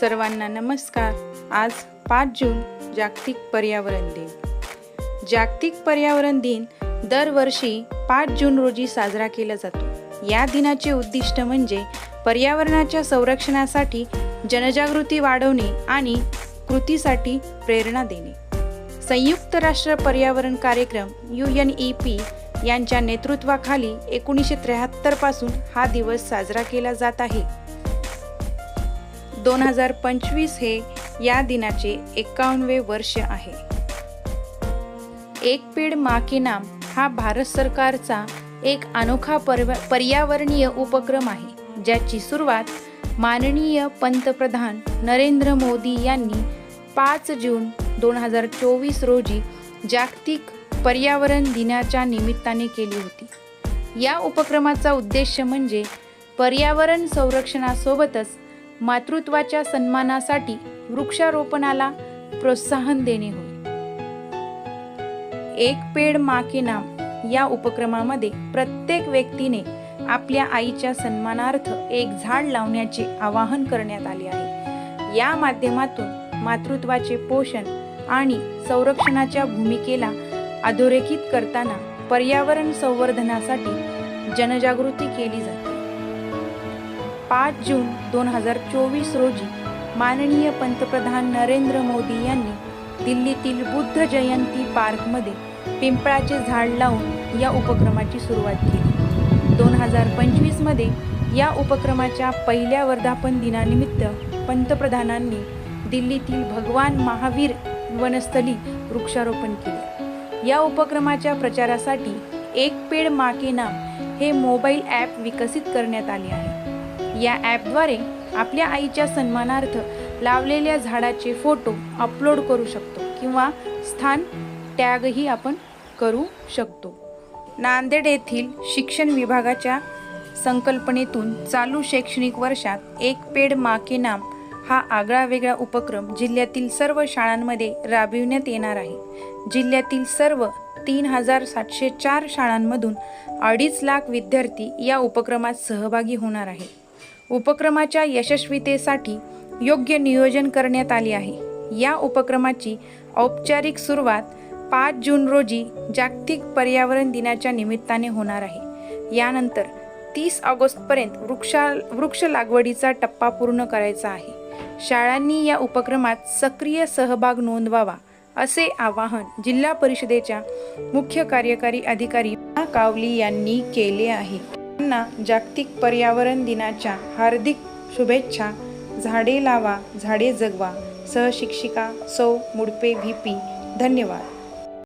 सर्वांना नमस्कार. आज पाच जून जागतिक पर्यावरण दिन. जागतिक पर्यावरण दिन दरवर्षी पाच जून रोजी साजरा केला जातो. या दिनाचे उद्दिष्ट म्हणजे पर्यावरणाच्या संरक्षणासाठी जनजागृती वाढवणे आणि कृतीसाठी प्रेरणा देणे. संयुक्त राष्ट्र पर्यावरण कार्यक्रम यू एन ई पी यांच्या नेतृत्वाखाली एकोणीसशे त्र्याहत्तरपासून हा दिवस साजरा केला जात आहे. दोन हजार पंचवीस हे या दिनाचे एकावन्नवे वर्ष आहे. एक पेड मा के नाम हा भारत सरकारचा एक अनोखा पर्व पर्यावरणीय उपक्रम आहे ज्याची सुरुवात माननीय पंतप्रधान नरेंद्र मोदी यांनी पाच जून दोन हजार चोवीस रोजी जागतिक पर्यावरण दिनाच्या निमित्ताने केली होती. या उपक्रमाचा उद्देश म्हणजे पर्यावरण संरक्षणासोबतच मातृत्वाच्या सन्मानासाठी वृक्षारोपणाला प्रोत्साहन देणे होय. एक पेड मा के नाम या उपक्रमामध्ये प्रत्येक व्यक्तीने आपल्या आईच्या सन्मानार्थ एक झाड लावण्याचे आवाहन करण्यात आले आहे. या माध्यमातून मातृत्वाचे पोषण आणि संरक्षणाच्या भूमिकेला अधोरेखित करताना पर्यावरण संवर्धनासाठी जनजागृती केली जाते. पाच जून दोन हजार चोवीस रोजी माननीय पंतप्रधान नरेंद्र मोदी यांनी दिल्लीतील बुद्ध जयंती पार्कमध्ये पिंपळाचे झाड लावून या उपक्रमाची सुरुवात केली. दोन हजार पंचवीसमध्ये या उपक्रमाच्या पहिल्या वर्धापन दिनानिमित्त पंतप्रधानांनी दिल्लीतील भगवान महावीर वनस्थली वृक्षारोपण केले. या उपक्रमाच्या प्रचारासाठी एक पेड माके नाम हे मोबाईल ॲप विकसित करण्यात आले आहे. या ॲपद्वारे आपल्या आईच्या सन्मानार्थ लावलेल्या झाडाचे फोटो अपलोड करू शकतो किंवा स्थान टॅगही आपण करू शकतो. नांदेड येथील शिक्षण विभागाच्या संकल्पनेतून चालू शैक्षणिक वर्षात एक पेड मा के नाम हा आगळा वेगळा उपक्रम जिल्ह्यातील सर्व शाळांमध्ये राबविण्यात येणार आहे. जिल्ह्यातील सर्व तीन हजार सातशे चार शाळांमधून अडीच लाख विद्यार्थी या उपक्रमात सहभागी होणार आहे उपक्रमाच्या यशस्वीतेसाठी योग्य नियोजन करण्यात आले आहे. या उपक्रमाची औपचारिक सुरुवात पाच जून रोजी जागतिक पर्यावरण दिनाच्या निमित्ताने होणार आहे. यानंतर तीस ऑगस्टपर्यंत वृक्षा वृक्ष लागवडीचा टप्पा पूर्ण करायचा आहे. शाळांनी या उपक्रमात सक्रिय सहभाग नोंदवावा असे आवाहन जिल्हा परिषदेच्या मुख्य कार्यकारी अधिकारी कावली यांनी केले आहे. सर्वांना जागतिक पर्यावरण दिनाच्या हार्दिक शुभेच्छा. झाडे लावा झाडे जगवा. सहशिक्षिका सौ मुडपे व्ही पी. धन्यवाद.